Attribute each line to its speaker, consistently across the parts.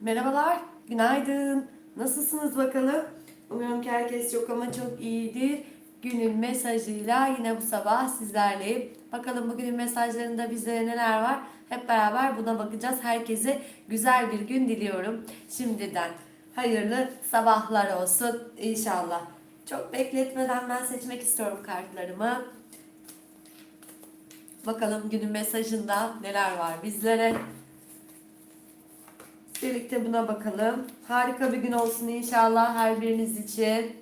Speaker 1: Merhabalar, günaydın. Nasılsınız bakalım? Umarım ki herkes çok ama çok iyidir. Günün mesajıyla yine bu sabah sizlerleyim. Bakalım bugünün mesajlarında bizlere neler var? Hep beraber buna bakacağız. Herkese güzel bir gün diliyorum. Şimdiden hayırlı sabahlar olsun inşallah. Çok bekletmeden ben seçmek istiyorum kartlarımı. Bakalım günün mesajında neler var bizlere. Birlikte buna bakalım. Harika bir gün olsun inşallah her biriniz için.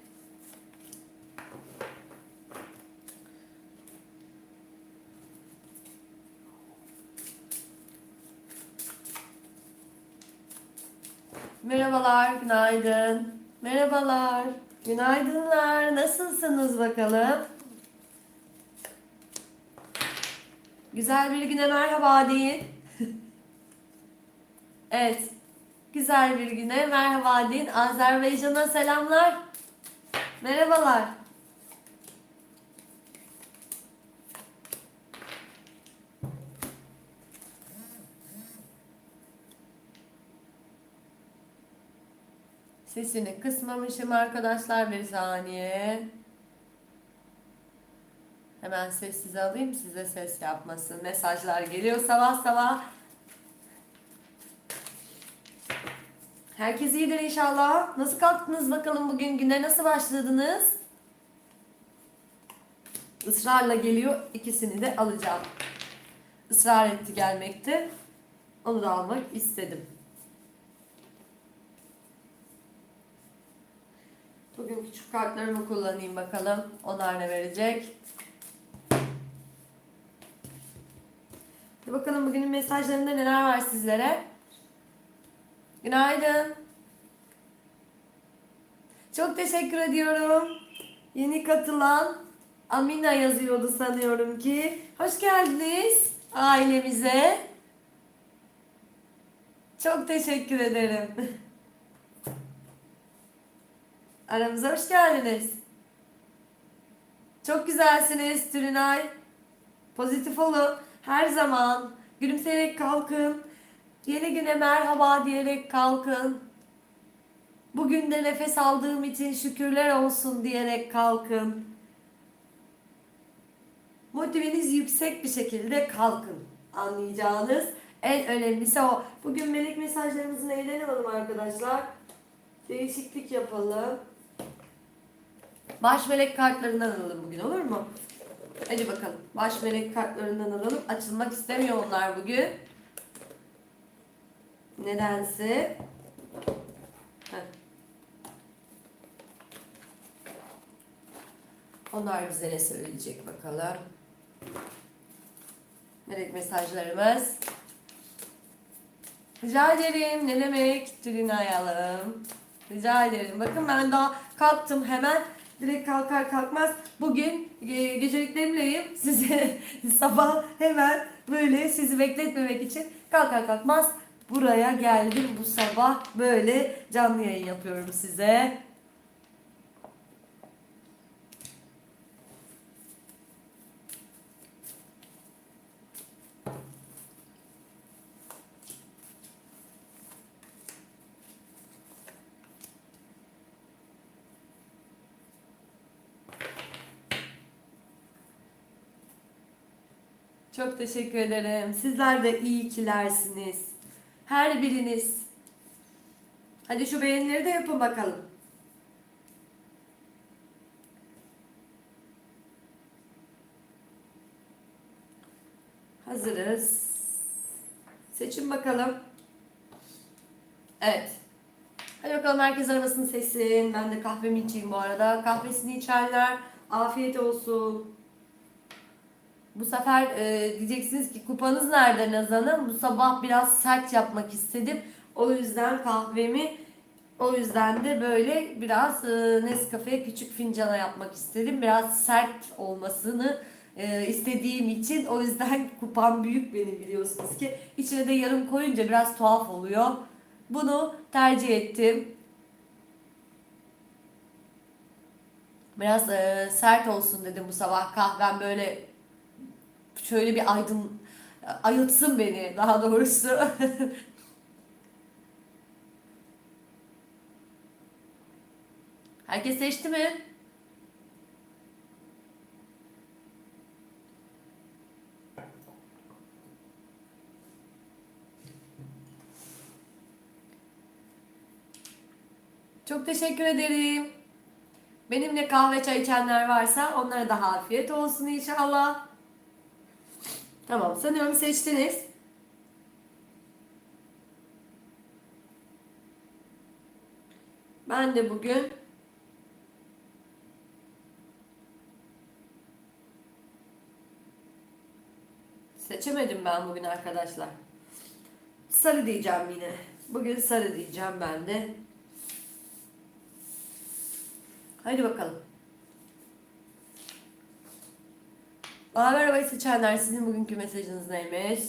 Speaker 1: Merhabalar, günaydın. Merhabalar, günaydınlar. Nasılsınız bakalım? Güzel bir güne merhaba deyin. Evet. Güzel bir güne merhaba deyin. Azerbaycan'a selamlar. Merhabalar. Sesini kısmamışım arkadaşlar bir saniye. Hemen sessize alayım size ses yapmasın. Mesajlar geliyor sabah sabah. Herkes iyidir inşallah. Nasıl kalktınız bakalım bugün güne nasıl başladınız? Israrla geliyor ikisini de alacağım. Israr etti gelmekte. Onu da almak istedim. Bugün küçük kartlarımı kullanayım bakalım. Onlar ne verecek? Bir bakalım bugünün mesajlarında neler var sizlere. Günaydın. Çok teşekkür ediyorum. Yeni katılan Amina yazıyordu sanıyorum ki. Hoş geldiniz ailemize. Çok teşekkür ederim. Aramıza hoş geldiniz. Çok güzelsiniz Tülünay. Pozitif olun. Her zaman gülümseyerek kalkın. Yeni güne merhaba diyerek kalkın. Bugün de nefes aldığım için şükürler olsun diyerek kalkın. Motiveniz yüksek bir şekilde kalkın. Anlayacağınız en önemlisi o. Bugün melek mesajlarımızın alalım arkadaşlar? Değişiklik yapalım. Baş melek kartlarından alalım bugün olur mu? Hadi bakalım. Baş melek kartlarından alalım. Açılmak istemiyor onlar bugün. Nedense. Heh. Onlar bize ne söyleyecek bakalım. Melek mesajlarımız. Rica ederim. Ne demek? Tülin ayalım. Rica ederim. Bakın ben daha kalktım hemen. Direkt kalkar kalkmaz. Bugün e, geceliklerimleyim. Size sabah hemen böyle sizi bekletmemek için kalkar kalkmaz buraya geldim bu sabah. Böyle canlı yayın yapıyorum size. Çok teşekkür ederim. Sizler de iyi kilersiniz. Her biriniz. Hadi şu beğenileri de yapın bakalım. Hazırız. Seçin bakalım. Evet. Hadi bakalım herkes arabasını seçsin. Ben de kahvemi içeyim bu arada. Kahvesini içenler afiyet olsun. Bu sefer e, diyeceksiniz ki kupanız nerede Nazan'ım? Bu sabah biraz sert yapmak istedim. O yüzden kahvemi o yüzden de böyle biraz e, Nescafe küçük fincana yapmak istedim. Biraz sert olmasını e, istediğim için o yüzden kupam büyük benim biliyorsunuz ki. İçine de yarım koyunca biraz tuhaf oluyor. Bunu tercih ettim. Biraz e, sert olsun dedim bu sabah kahvem böyle şöyle bir aydın ayıltsın beni daha doğrusu. Herkes seçti mi? Çok teşekkür ederim. Benimle kahve çay içenler varsa onlara da afiyet olsun inşallah. Tamam sanıyorum seçtiniz. Ben de bugün seçemedim ben bugün arkadaşlar. Sarı diyeceğim yine. Bugün sarı diyeceğim ben de. Hadi bakalım. Mavi arabayı seçenler sizin bugünkü mesajınız neymiş?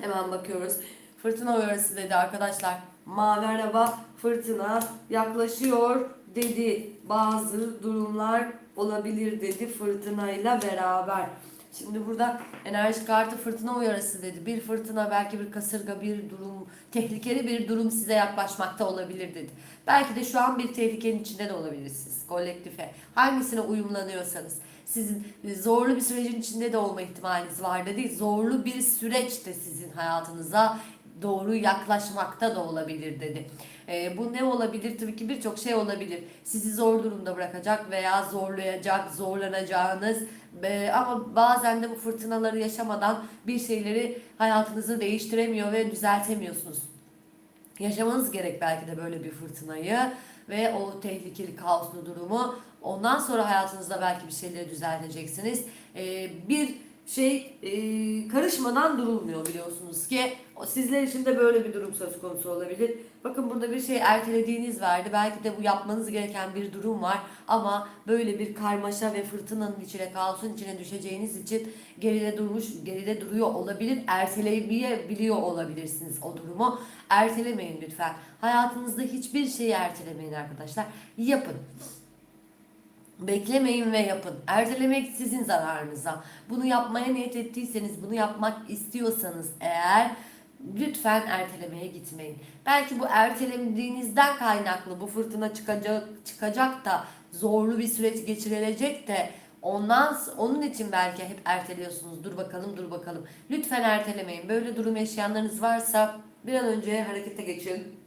Speaker 1: Hemen bakıyoruz. Fırtına uyarısı dedi arkadaşlar. Mavi araba fırtına yaklaşıyor dedi. Bazı durumlar olabilir dedi fırtınayla beraber. Şimdi burada enerji kartı fırtına uyarısı dedi. Bir fırtına belki bir kasırga bir durum, tehlikeli bir durum size yaklaşmakta olabilir dedi. Belki de şu an bir tehlikenin içinde de olabilirsiniz kolektife. Hangisine uyumlanıyorsanız. Sizin zorlu bir sürecin içinde de olma ihtimaliniz var dedi. Zorlu bir süreç de sizin hayatınıza doğru yaklaşmakta da olabilir dedi. E, bu ne olabilir? Tabii ki birçok şey olabilir. Sizi zor durumda bırakacak veya zorlayacak, zorlanacağınız e, ama bazen de bu fırtınaları yaşamadan bir şeyleri hayatınızı değiştiremiyor ve düzeltemiyorsunuz. Yaşamanız gerek belki de böyle bir fırtınayı ve o tehlikeli kaoslu durumu. Ondan sonra hayatınızda belki bir şeyleri düzelteceksiniz. Ee, bir şey e, karışmadan durulmuyor biliyorsunuz ki. Sizler için de böyle bir durum söz konusu olabilir. Bakın burada bir şey ertelediğiniz vardı. Belki de bu yapmanız gereken bir durum var. Ama böyle bir karmaşa ve fırtınanın içine, kaosun içine düşeceğiniz için geride durmuş, geride duruyor olabilir. Erteleyebiliyor olabilirsiniz o durumu. Ertelemeyin lütfen. Hayatınızda hiçbir şeyi ertelemeyin arkadaşlar. Yapın. Beklemeyin ve yapın. Ertelemek sizin zararınıza. Bunu yapmaya niyet ettiyseniz, bunu yapmak istiyorsanız eğer lütfen ertelemeye gitmeyin. Belki bu ertelediğinizden kaynaklı bu fırtına çıkacak çıkacak da zorlu bir süreç geçirilecek de ondan onun için belki hep erteliyorsunuz. Dur bakalım, dur bakalım. Lütfen ertelemeyin. Böyle durum yaşayanlarınız varsa bir an önce harekete geçin.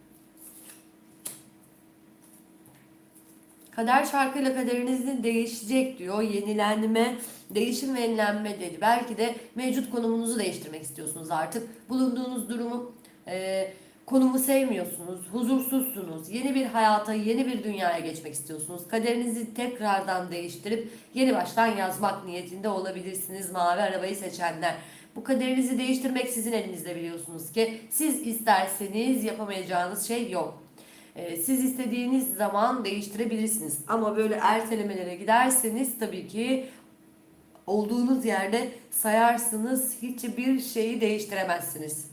Speaker 1: Kader şarkıyla kaderinizin değişecek diyor. Yenilenme, değişim ve yenilenme dedi. Belki de mevcut konumunuzu değiştirmek istiyorsunuz artık. Bulunduğunuz durumu, e, konumu sevmiyorsunuz, huzursuzsunuz. Yeni bir hayata, yeni bir dünyaya geçmek istiyorsunuz. Kaderinizi tekrardan değiştirip yeni baştan yazmak niyetinde olabilirsiniz mavi arabayı seçenler. Bu kaderinizi değiştirmek sizin elinizde biliyorsunuz ki. Siz isterseniz yapamayacağınız şey yok. Ee, siz istediğiniz zaman değiştirebilirsiniz. Ama böyle ertelemelere giderseniz tabii ki olduğunuz yerde sayarsınız hiçbir şeyi değiştiremezsiniz.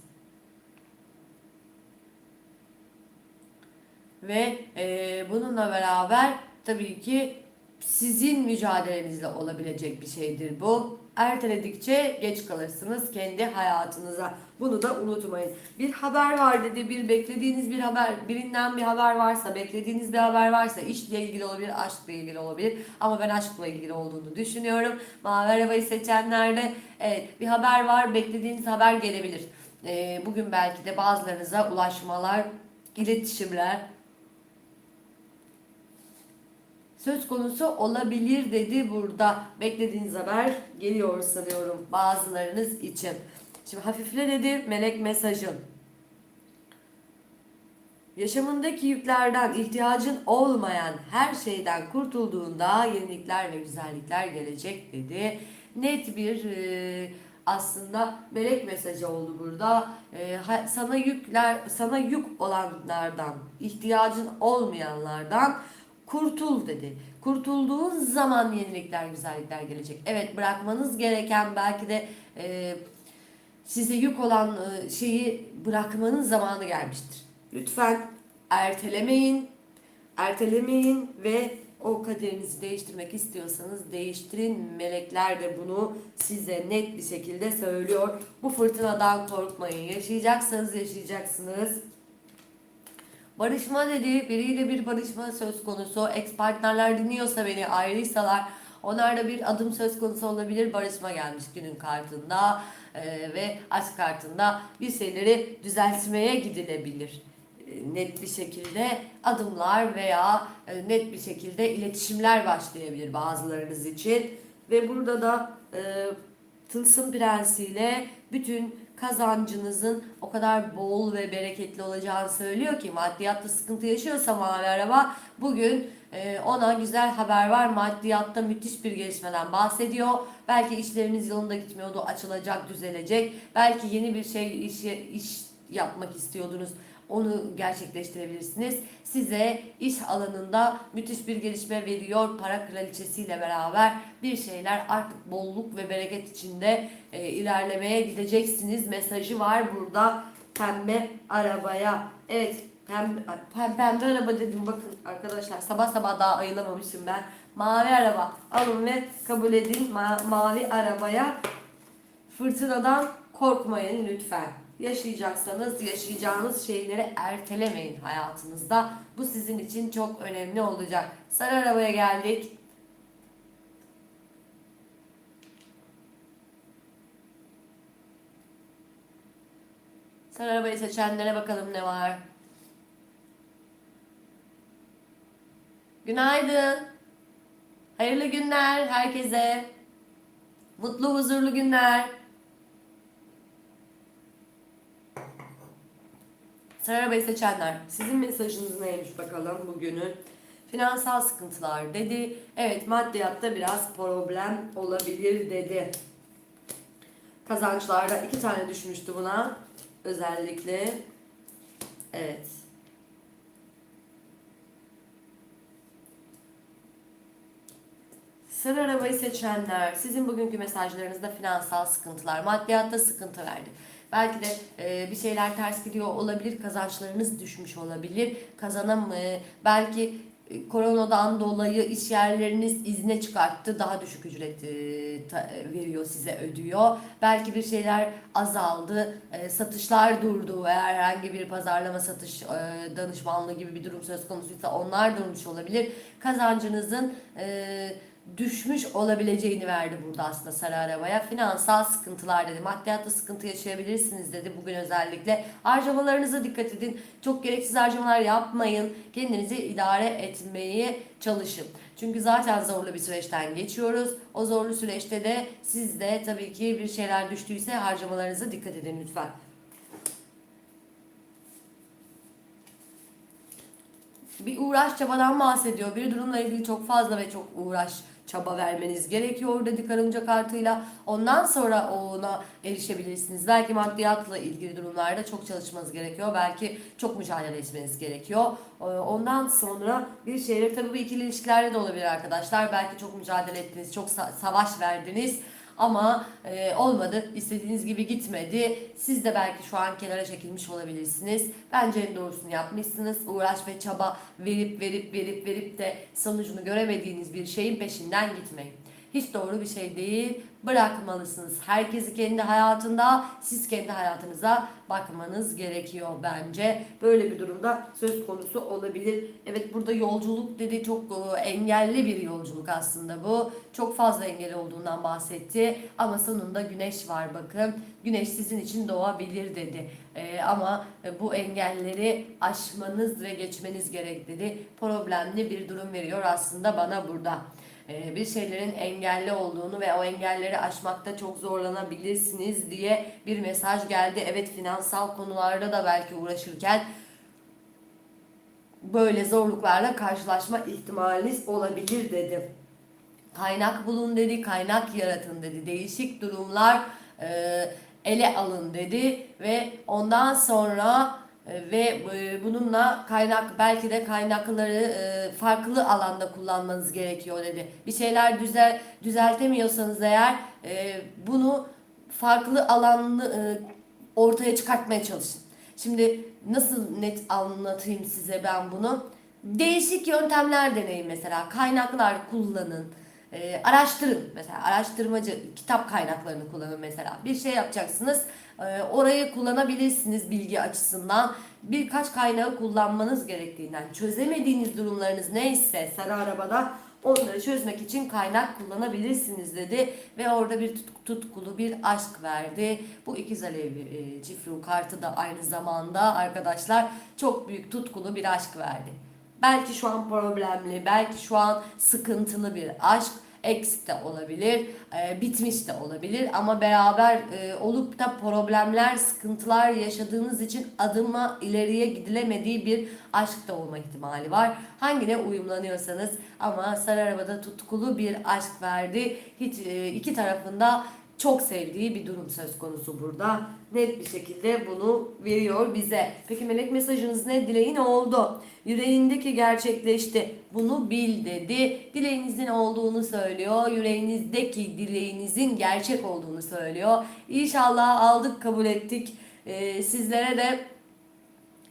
Speaker 1: Ve e, bununla beraber tabii ki sizin mücadelenizle olabilecek bir şeydir bu. Erteledikçe geç kalırsınız kendi hayatınıza. Bunu da unutmayın. Bir haber var dedi, bir beklediğiniz bir haber, birinden bir haber varsa, beklediğiniz bir haber varsa işle ilgili olabilir, aşkla ilgili olabilir. Ama ben aşkla ilgili olduğunu düşünüyorum. Mavi arabayı seçenlerde evet bir haber var, beklediğiniz haber gelebilir. Ee, bugün belki de bazılarınıza ulaşmalar, iletişimler, söz konusu olabilir dedi burada. Beklediğiniz haber geliyor sanıyorum bazılarınız için. Şimdi hafifle dedi melek mesajın. Yaşamındaki yüklerden ihtiyacın olmayan her şeyden kurtulduğunda yenilikler ve güzellikler gelecek dedi. Net bir e, aslında melek mesajı oldu burada. E, sana yükler, sana yük olanlardan, ihtiyacın olmayanlardan kurtul dedi. Kurtulduğun zaman yenilikler, güzellikler gelecek. Evet bırakmanız gereken belki de e, size yük olan e, şeyi bırakmanın zamanı gelmiştir. Lütfen ertelemeyin, ertelemeyin ve o kaderinizi değiştirmek istiyorsanız değiştirin. Melekler de bunu size net bir şekilde söylüyor. Bu fırtınadan korkmayın. Yaşayacaksanız yaşayacaksınız. Barışma dedi. Biriyle bir barışma söz konusu. Ex partnerler dinliyorsa beni ayrıysalar onlarda bir adım söz konusu olabilir. Barışma gelmiş günün kartında Ee, ve aşk kartında bir şeyleri düzeltmeye gidilebilir. Ee, net bir şekilde adımlar veya e, net bir şekilde iletişimler başlayabilir bazılarınız için. Ve burada da e, Tılsım Prensi'yle bütün kazancınızın o kadar bol ve bereketli olacağını söylüyor ki maddiyatta sıkıntı yaşıyorsa mavi araba bugün e, ona güzel haber var. Maddiyatta müthiş bir gelişmeden bahsediyor. Belki işleriniz yolunda gitmiyordu, açılacak, düzelecek. Belki yeni bir şey iş, iş yapmak istiyordunuz. Onu gerçekleştirebilirsiniz. Size iş alanında müthiş bir gelişme veriyor. Para kraliçesiyle beraber bir şeyler artık bolluk ve bereket içinde e, ilerlemeye gideceksiniz. Mesajı var burada pembe arabaya. Evet pembe, pembe, araba dedim bakın arkadaşlar sabah sabah daha ayılamamışım ben. Mavi araba alın ve kabul edin Ma- mavi arabaya Fırtınadan korkmayın lütfen. Yaşayacaksanız yaşayacağınız şeyleri ertelemeyin hayatınızda. Bu sizin için çok önemli olacak. Sarı arabaya geldik. Sarı arabayı seçenlere bakalım ne var. Günaydın. Hayırlı günler herkese. Mutlu huzurlu günler. Sarı arabayı seçenler, sizin mesajınız neymiş bakalım bugünün? Finansal sıkıntılar dedi. Evet maddiyatta biraz problem olabilir dedi. Kazançlarda iki tane düşmüştü buna. Özellikle. Evet. Sarı arabayı seçenler, sizin bugünkü mesajlarınızda finansal sıkıntılar, maddiyatta sıkıntı verdi. Belki de e, bir şeyler ters gidiyor olabilir, kazançlarınız düşmüş olabilir, kazanam, e, belki e, koronadan dolayı iş yerleriniz izne çıkarttı, daha düşük ücret e, ta- e, veriyor size ödüyor. Belki bir şeyler azaldı, e, satışlar durdu veya herhangi bir pazarlama satış e, danışmanlığı gibi bir durum söz konusuysa onlar durmuş olabilir. Kazancınızın e, düşmüş olabileceğini verdi burada aslında sarı arabaya. Finansal sıkıntılar dedi. Maddiyatta sıkıntı yaşayabilirsiniz dedi bugün özellikle. Harcamalarınıza dikkat edin. Çok gereksiz harcamalar yapmayın. Kendinizi idare etmeye çalışın. Çünkü zaten zorlu bir süreçten geçiyoruz. O zorlu süreçte de siz de tabii ki bir şeyler düştüyse harcamalarınıza dikkat edin lütfen. Bir uğraş çabadan bahsediyor. Bir durumla ilgili çok fazla ve çok uğraş çaba vermeniz gerekiyor dedi karınca kartıyla. Ondan sonra ona erişebilirsiniz. Belki maddiyatla ilgili durumlarda çok çalışmanız gerekiyor. Belki çok mücadele etmeniz gerekiyor. Ee, Ondan sonra bir şeyler tabii bu ikili ilişkilerde de olabilir arkadaşlar. Belki çok mücadele ettiniz, çok sa- savaş verdiniz. Ama e, olmadı, istediğiniz gibi gitmedi. Siz de belki şu an kenara çekilmiş olabilirsiniz. Bence en doğrusunu yapmışsınız. Uğraş ve çaba verip verip verip verip de sonucunu göremediğiniz bir şeyin peşinden gitmeyin. Hiç doğru bir şey değil. Bırakmalısınız. Herkesi kendi hayatında, siz kendi hayatınıza bakmanız gerekiyor bence. Böyle bir durumda söz konusu olabilir. Evet burada yolculuk dedi çok e, engelli bir yolculuk aslında bu. Çok fazla engel olduğundan bahsetti. Ama sonunda güneş var bakın. Güneş sizin için doğabilir dedi. E, ama e, bu engelleri aşmanız ve geçmeniz gerek dedi. Problemli bir durum veriyor aslında bana burada bir şeylerin engelli olduğunu ve o engelleri aşmakta çok zorlanabilirsiniz diye bir mesaj geldi. Evet finansal konularda da belki uğraşırken böyle zorluklarla karşılaşma ihtimaliniz olabilir dedi. Kaynak bulun dedi, kaynak yaratın dedi. Değişik durumlar e, ele alın dedi ve ondan sonra ve e, bununla kaynak belki de kaynakları e, farklı alanda kullanmanız gerekiyor dedi. Bir şeyler düzel düzeltemiyorsanız eğer e, bunu farklı alanlı e, ortaya çıkartmaya çalışın. Şimdi nasıl net anlatayım size ben bunu? Değişik yöntemler deneyin mesela. Kaynaklar kullanın. E, araştırın mesela araştırmacı kitap kaynaklarını kullanın mesela bir şey yapacaksınız e, orayı kullanabilirsiniz bilgi açısından birkaç kaynağı kullanmanız gerektiğinden, çözemediğiniz durumlarınız neyse sarı arabada onları çözmek için kaynak kullanabilirsiniz dedi ve orada bir tut- tutkulu bir aşk verdi. Bu ikiz alev e, çift ruh kartı da aynı zamanda arkadaşlar çok büyük tutkulu bir aşk verdi. Belki şu an problemli, belki şu an sıkıntılı bir aşk eksik de olabilir, e, bitmiş de olabilir ama beraber e, olup da problemler, sıkıntılar yaşadığınız için adıma ileriye gidilemediği bir aşk da olma ihtimali var. Hangine uyumlanıyorsanız ama sarı arabada tutkulu bir aşk verdi. Hiç e, iki tarafında çok sevdiği bir durum söz konusu burada. Net bir şekilde bunu veriyor bize. Peki melek mesajınız ne? Dileğin oldu. Yüreğindeki gerçekleşti. Bunu bil dedi. Dileğinizin olduğunu söylüyor. Yüreğinizdeki dileğinizin gerçek olduğunu söylüyor. İnşallah aldık kabul ettik. Ee, sizlere de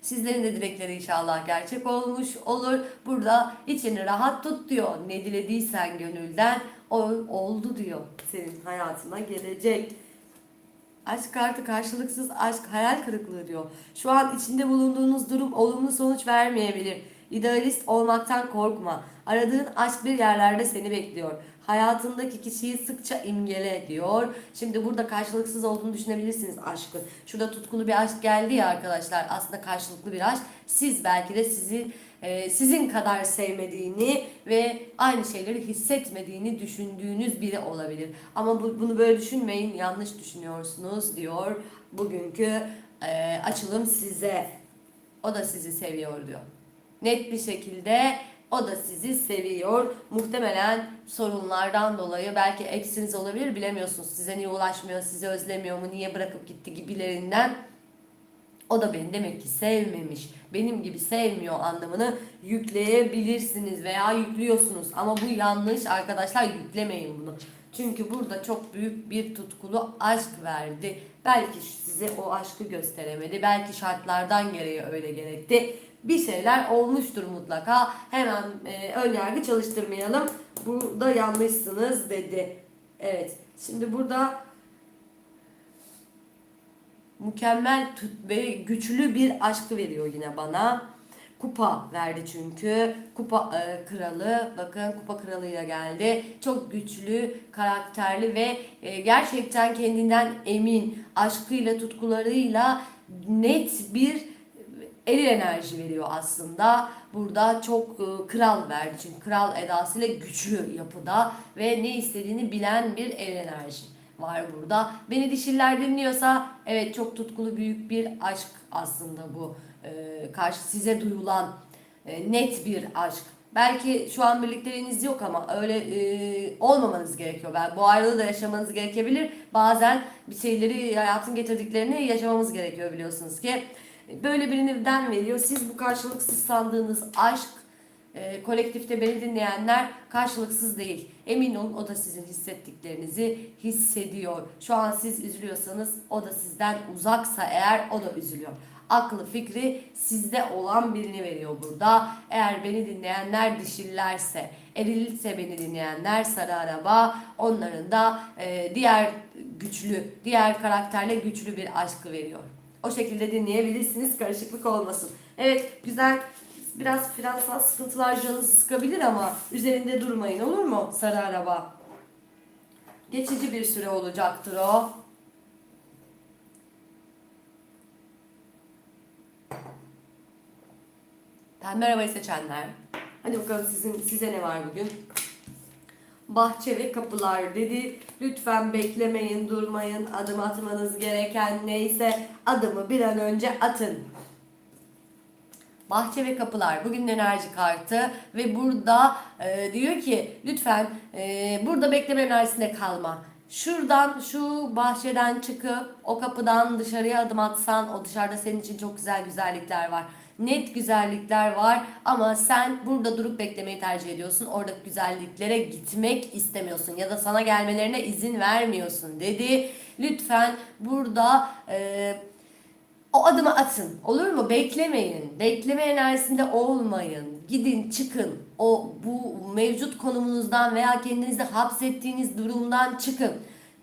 Speaker 1: Sizlerin de dilekleri inşallah gerçek olmuş olur. Burada içini rahat tut diyor. Ne dilediysen gönülden o oldu diyor. Senin hayatına gelecek. Aşk kartı karşılıksız aşk hayal kırıklığı diyor. Şu an içinde bulunduğunuz durum olumlu sonuç vermeyebilir. İdealist olmaktan korkma. Aradığın aşk bir yerlerde seni bekliyor. Hayatındaki kişiyi sıkça imgele diyor. Şimdi burada karşılıksız olduğunu düşünebilirsiniz aşkın. Şurada tutkulu bir aşk geldi ya arkadaşlar. Aslında karşılıklı bir aşk. Siz belki de sizi e, sizin kadar sevmediğini ve aynı şeyleri hissetmediğini düşündüğünüz biri olabilir. Ama bu, bunu böyle düşünmeyin. Yanlış düşünüyorsunuz diyor. Bugünkü e, açılım size. O da sizi seviyor diyor. Net bir şekilde o da sizi seviyor. Muhtemelen sorunlardan dolayı belki eksiniz olabilir bilemiyorsunuz. Size niye ulaşmıyor, sizi özlemiyor mu, niye bırakıp gitti gibilerinden. O da beni demek ki sevmemiş, benim gibi sevmiyor anlamını yükleyebilirsiniz veya yüklüyorsunuz. Ama bu yanlış arkadaşlar yüklemeyin bunu. Çünkü burada çok büyük bir tutkulu aşk verdi. Belki size o aşkı gösteremedi. Belki şartlardan gereği öyle gerekti. Bir şeyler olmuştur mutlaka. Hemen e, ön yargı çalıştırmayalım. Burada yanlışsınız dedi. Evet. Şimdi burada mükemmel ve güçlü bir aşkı veriyor yine bana. Kupa verdi çünkü. Kupa e, kralı, bakın kupa kralıyla geldi. Çok güçlü, karakterli ve e, gerçekten kendinden emin, aşkıyla, tutkularıyla net bir eril enerji veriyor aslında. Burada çok e, kral verdi çünkü kral edasıyla güçlü yapıda ve ne istediğini bilen bir eril enerji var burada. Beni dişiller dinliyorsa evet çok tutkulu büyük bir aşk aslında bu. Ee, karşı size duyulan e, net bir aşk. Belki şu an birlikteliğiniz yok ama öyle e, olmamanız gerekiyor. Ben bu ayrılığı da yaşamanız gerekebilir. Bazen bir şeyleri hayatın getirdiklerini yaşamamız gerekiyor biliyorsunuz ki. Böyle birinden veriyor. Siz bu karşılıksız sandığınız aşk e, kolektifte beni dinleyenler karşılıksız değil. Emin olun o da sizin hissettiklerinizi hissediyor. Şu an siz üzülüyorsanız o da sizden uzaksa eğer o da üzülüyor. Aklı fikri sizde olan birini veriyor burada. Eğer beni dinleyenler dişillerse, erilse beni dinleyenler sarı araba, onların da e, diğer güçlü, diğer karakterle güçlü bir aşkı veriyor. O şekilde dinleyebilirsiniz karışıklık olmasın. Evet güzel biraz finansal sıkıntılar canınızı sıkabilir ama üzerinde durmayın olur mu sarı araba? Geçici bir süre olacaktır o. Pembe arabayı seçenler. Hadi bakalım sizin size ne var bugün? Bahçe ve kapılar dedi. Lütfen beklemeyin, durmayın. Adım atmanız gereken neyse adımı bir an önce atın. Bahçe ve kapılar bugün enerji kartı ve burada e, diyor ki lütfen e, burada bekleme enerjisinde kalma. Şuradan şu bahçeden çıkıp o kapıdan dışarıya adım atsan o dışarıda senin için çok güzel güzellikler var. Net güzellikler var ama sen burada durup beklemeyi tercih ediyorsun. Oradaki güzelliklere gitmek istemiyorsun ya da sana gelmelerine izin vermiyorsun dedi. Lütfen burada e, o adımı atın. Olur mu? Beklemeyin. Bekleme enerjisinde olmayın. Gidin, çıkın. O bu mevcut konumunuzdan veya kendinizi hapsettiğiniz durumdan çıkın.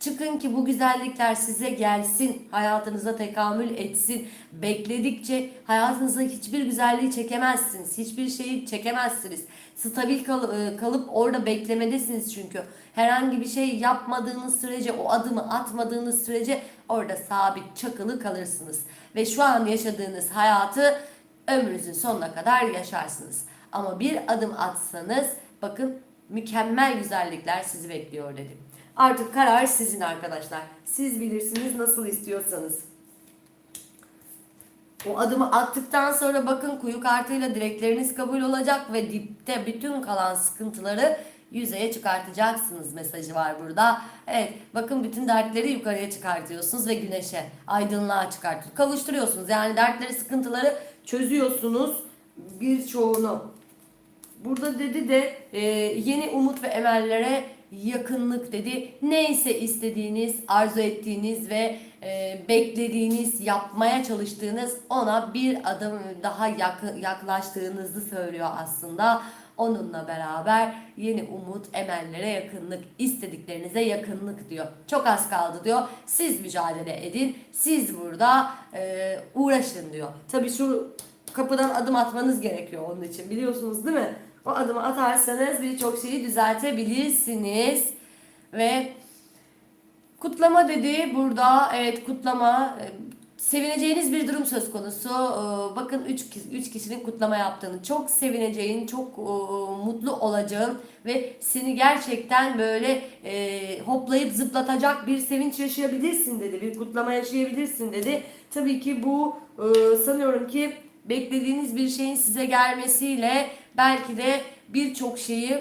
Speaker 1: Çıkın ki bu güzellikler size gelsin, hayatınıza tekamül etsin. Bekledikçe hayatınıza hiçbir güzelliği çekemezsiniz. Hiçbir şeyi çekemezsiniz. Stabil kal- e, kalıp orada beklemedesiniz çünkü. Herhangi bir şey yapmadığınız sürece, o adımı atmadığınız sürece orada sabit çakılı kalırsınız. Ve şu an yaşadığınız hayatı ömrünüzün sonuna kadar yaşarsınız. Ama bir adım atsanız bakın mükemmel güzellikler sizi bekliyor dedim. Artık karar sizin arkadaşlar. Siz bilirsiniz nasıl istiyorsanız. O adımı attıktan sonra bakın kuyu kartıyla dilekleriniz kabul olacak ve dipte bütün kalan sıkıntıları yüzeye çıkartacaksınız mesajı var burada. Evet bakın bütün dertleri yukarıya çıkartıyorsunuz ve güneşe aydınlığa çıkartıyorsunuz. Kavuşturuyorsunuz yani dertleri sıkıntıları çözüyorsunuz birçoğunu. Burada dedi de e, yeni umut ve emellere yakınlık dedi. Neyse istediğiniz, arzu ettiğiniz ve e, beklediğiniz, yapmaya çalıştığınız ona bir adım daha yakın, yaklaştığınızı söylüyor aslında. Onunla beraber yeni umut, emellere yakınlık, istediklerinize yakınlık diyor. Çok az kaldı diyor. Siz mücadele edin. Siz burada e, uğraşın diyor. Tabii şu kapıdan adım atmanız gerekiyor onun için biliyorsunuz değil mi? O adımı atarsanız birçok şeyi düzeltebilirsiniz. Ve kutlama dedi burada evet kutlama e, sevineceğiniz bir durum söz konusu. Ee, Bakın 3 üç kişinin kutlama yaptığını çok sevineceğin, çok e, mutlu olacağın ve seni gerçekten böyle e, hoplayıp zıplatacak bir sevinç yaşayabilirsin dedi. Bir kutlama yaşayabilirsin dedi. Tabii ki bu e, sanıyorum ki beklediğiniz bir şeyin size gelmesiyle belki de birçok şeyi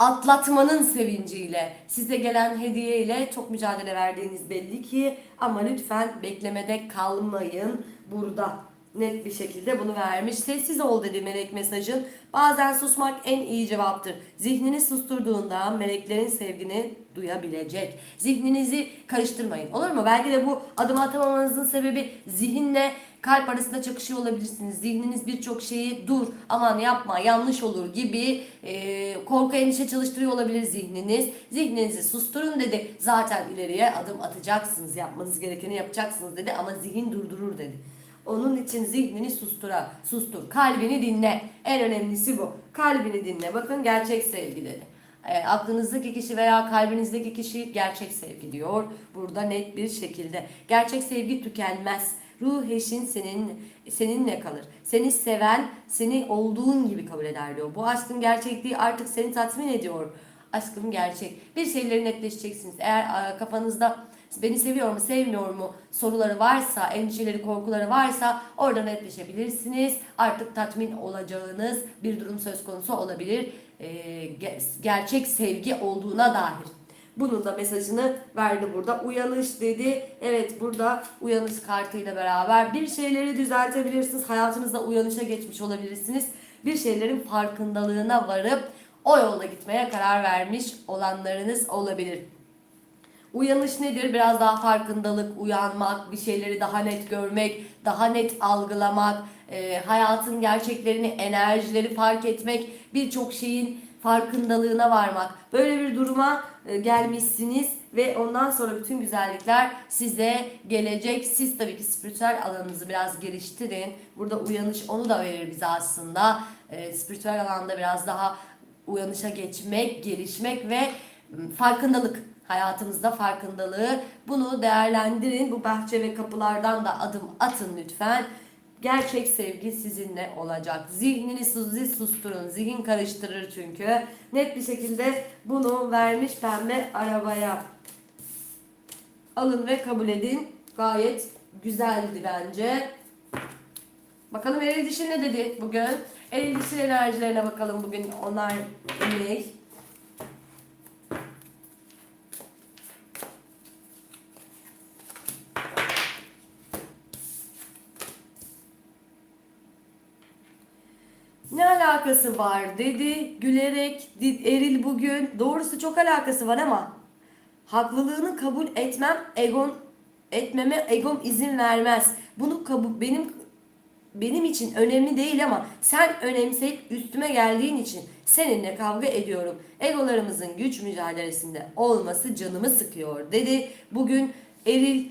Speaker 1: atlatmanın sevinciyle, size gelen hediye ile çok mücadele verdiğiniz belli ki ama lütfen beklemede kalmayın burada. Net bir şekilde bunu vermiş. Sessiz ol dedi melek mesajın. Bazen susmak en iyi cevaptır. Zihnini susturduğunda meleklerin sevgini duyabilecek. Zihninizi karıştırmayın. Olur mu? Belki de bu adım atamamanızın sebebi zihinle kalp arasında çakışıyor olabilirsiniz. Zihniniz birçok şeyi dur, aman yapma, yanlış olur gibi e, korku endişe çalıştırıyor olabilir zihniniz. Zihninizi susturun dedi. Zaten ileriye adım atacaksınız. Yapmanız gerekeni yapacaksınız dedi ama zihin durdurur dedi. Onun için zihnini sustura, sustur. Kalbini dinle. En önemlisi bu. Kalbini dinle. Bakın gerçek sevgi dedi. E, aklınızdaki kişi veya kalbinizdeki kişi gerçek sevgi diyor. Burada net bir şekilde. Gerçek sevgi tükenmez. Ruh eşin senin seninle kalır. Seni seven seni olduğun gibi kabul eder diyor. Bu aşkın gerçekliği artık seni tatmin ediyor. Aşkım gerçek. Bir şeyleri netleşeceksiniz. Eğer kafanızda beni seviyor mu sevmiyor mu soruları varsa, endişeleri, korkuları varsa orada netleşebilirsiniz. Artık tatmin olacağınız bir durum söz konusu olabilir. Ee, ge- gerçek sevgi olduğuna dair. Bunun da mesajını verdi burada. Uyanış dedi. Evet burada uyanış kartıyla beraber bir şeyleri düzeltebilirsiniz. Hayatınızda uyanışa geçmiş olabilirsiniz. Bir şeylerin farkındalığına varıp o yolda gitmeye karar vermiş olanlarınız olabilir. Uyanış nedir? Biraz daha farkındalık, uyanmak, bir şeyleri daha net görmek, daha net algılamak, e, hayatın gerçeklerini, enerjileri fark etmek, birçok şeyin farkındalığına varmak. Böyle bir duruma gelmişsiniz ve ondan sonra bütün güzellikler size gelecek. Siz tabii ki spiritüel alanınızı biraz geliştirin. Burada uyanış onu da verir bize aslında. E, spiritüel alanda biraz daha uyanışa geçmek, gelişmek ve m, farkındalık hayatımızda farkındalığı bunu değerlendirin. Bu bahçe ve kapılardan da adım atın lütfen. Gerçek sevgi sizinle olacak. Zihnini sizi susturun. Zihin karıştırır çünkü. Net bir şekilde bunu vermiş pembe arabaya. Alın ve kabul edin. Gayet güzeldi bence. Bakalım eril dişi ne dedi bugün? Eril dişi enerjilerine bakalım bugün onlar ne? Ne alakası var dedi gülerek Eril bugün. Doğrusu çok alakası var ama haklılığını kabul etmem egon etmeme egom izin vermez. Bunu kabul benim benim için önemli değil ama sen önemseyip üstüme geldiğin için seninle kavga ediyorum. Egolarımızın güç mücadelesinde olması canımı sıkıyor dedi. Bugün eril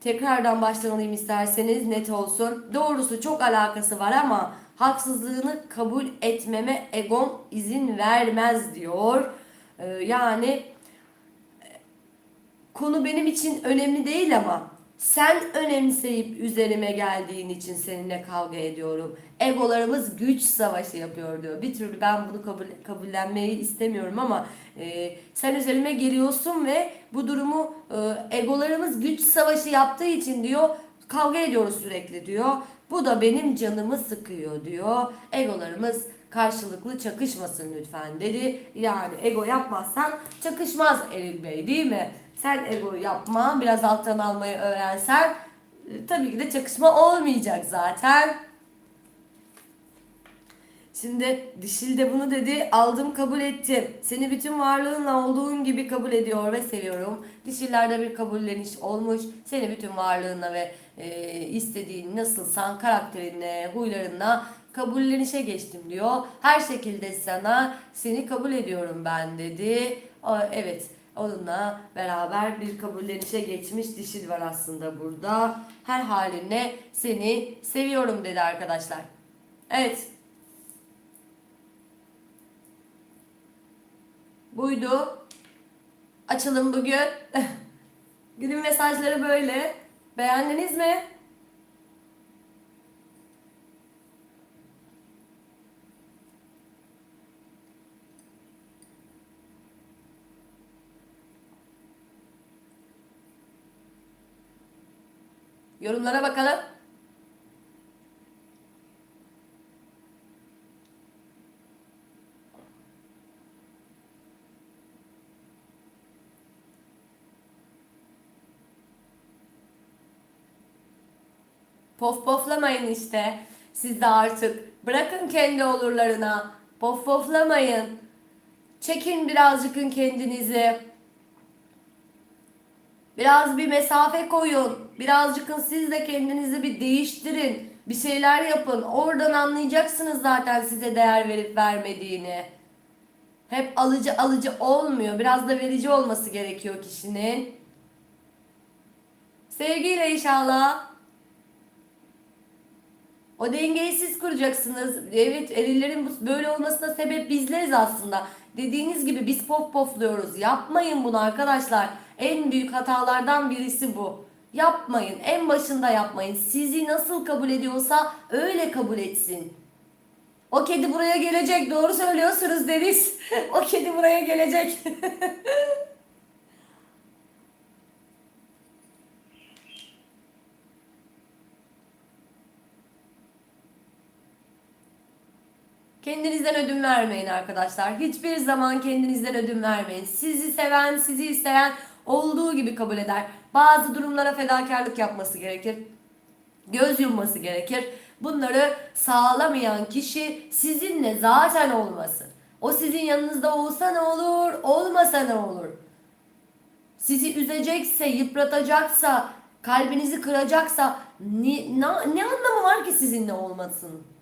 Speaker 1: tekrardan baştan alayım isterseniz net olsun. Doğrusu çok alakası var ama haksızlığını kabul etmeme egom izin vermez diyor. Ee, yani konu benim için önemli değil ama sen önemseyip üzerime geldiğin için seninle kavga ediyorum. Egolarımız güç savaşı yapıyor diyor. Bir türlü ben bunu kabul, kabullenmeyi istemiyorum ama e, sen üzerime geliyorsun ve bu durumu e, egolarımız güç savaşı yaptığı için diyor kavga ediyoruz sürekli diyor. Bu da benim canımı sıkıyor diyor. Egolarımız karşılıklı çakışmasın lütfen dedi. Yani ego yapmazsan çakışmaz Eril Bey değil mi? Sen ego yapma, biraz alttan almayı öğrensen e, tabii ki de çakışma olmayacak zaten. Şimdi dişil de bunu dedi. Aldım kabul ettim. Seni bütün varlığınla olduğun gibi kabul ediyor ve seviyorum. Dişillerde bir kabulleniş olmuş. Seni bütün varlığınla ve e, istediğin nasılsan karakterinle, huylarınla kabullenişe geçtim diyor. Her şekilde sana seni kabul ediyorum ben dedi. O, evet onunla beraber bir kabullenişe geçmiş dişil var aslında burada. Her haline seni seviyorum dedi arkadaşlar. Evet. Buydu. Açalım bugün. Günün mesajları böyle. Beğendiniz mi? Yorumlara bakalım. Pof poflamayın işte. Siz de artık. Bırakın kendi olurlarına. Pof poflamayın. Çekin birazcıkın kendinizi. Biraz bir mesafe koyun. Birazcıkın siz de kendinizi bir değiştirin. Bir şeyler yapın. Oradan anlayacaksınız zaten size değer verip vermediğini. Hep alıcı alıcı olmuyor. Biraz da verici olması gerekiyor kişinin. Sevgiyle inşallah. O dengeyi siz kuracaksınız. Evet erillerin böyle olmasına sebep bizleriz aslında. Dediğiniz gibi biz pof pofluyoruz. Yapmayın bunu arkadaşlar. En büyük hatalardan birisi bu. Yapmayın. En başında yapmayın. Sizi nasıl kabul ediyorsa öyle kabul etsin. O kedi buraya gelecek. Doğru söylüyorsunuz Deniz. o kedi buraya gelecek. Kendinizden ödün vermeyin arkadaşlar. Hiçbir zaman kendinizden ödün vermeyin. Sizi seven, sizi isteyen olduğu gibi kabul eder. Bazı durumlara fedakarlık yapması gerekir. Göz yumması gerekir. Bunları sağlamayan kişi sizinle zaten olmasın. O sizin yanınızda olsa ne olur, olmasa ne olur? Sizi üzecekse, yıpratacaksa, kalbinizi kıracaksa ni, na, ne anlamı var ki sizinle olmasın?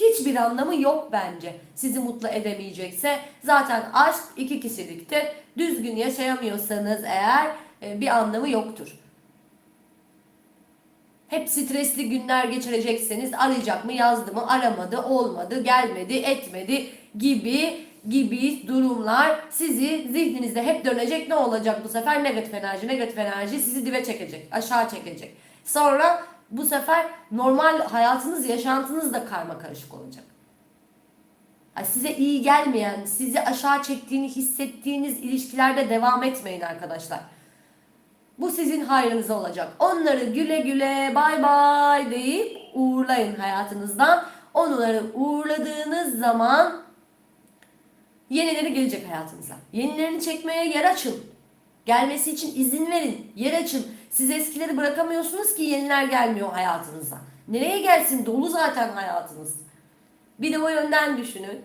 Speaker 1: Hiçbir anlamı yok bence. Sizi mutlu edemeyecekse zaten aşk iki kişiliktir. Düzgün yaşayamıyorsanız eğer e, bir anlamı yoktur. Hep stresli günler geçirecekseniz arayacak mı, yazdı mı, aramadı, olmadı, gelmedi, etmedi gibi gibi durumlar sizi zihninizde hep dönecek. Ne olacak bu sefer? Negatif enerji, negatif enerji sizi dibe çekecek, aşağı çekecek. Sonra bu sefer normal hayatınız, yaşantınız da karma karışık olacak. Yani size iyi gelmeyen, sizi aşağı çektiğini hissettiğiniz ilişkilerde devam etmeyin arkadaşlar. Bu sizin hayrınıza olacak. Onları güle güle bay bay deyip uğurlayın hayatınızdan. Onları uğurladığınız zaman yenileri gelecek hayatınıza. Yenilerini çekmeye yer açın. Gelmesi için izin verin. Yer açın. Siz eskileri bırakamıyorsunuz ki yeniler gelmiyor hayatınıza. Nereye gelsin? Dolu zaten hayatınız. Bir de o yönden düşünün.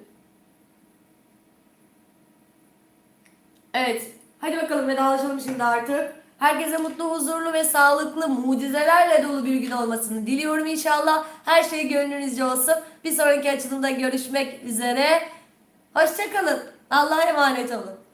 Speaker 1: Evet. Hadi bakalım vedalaşalım şimdi artık. Herkese mutlu, huzurlu ve sağlıklı, mucizelerle dolu bir gün olmasını diliyorum inşallah. Her şey gönlünüzce olsun. Bir sonraki açılımda görüşmek üzere. Hoşçakalın. Allah'a emanet olun.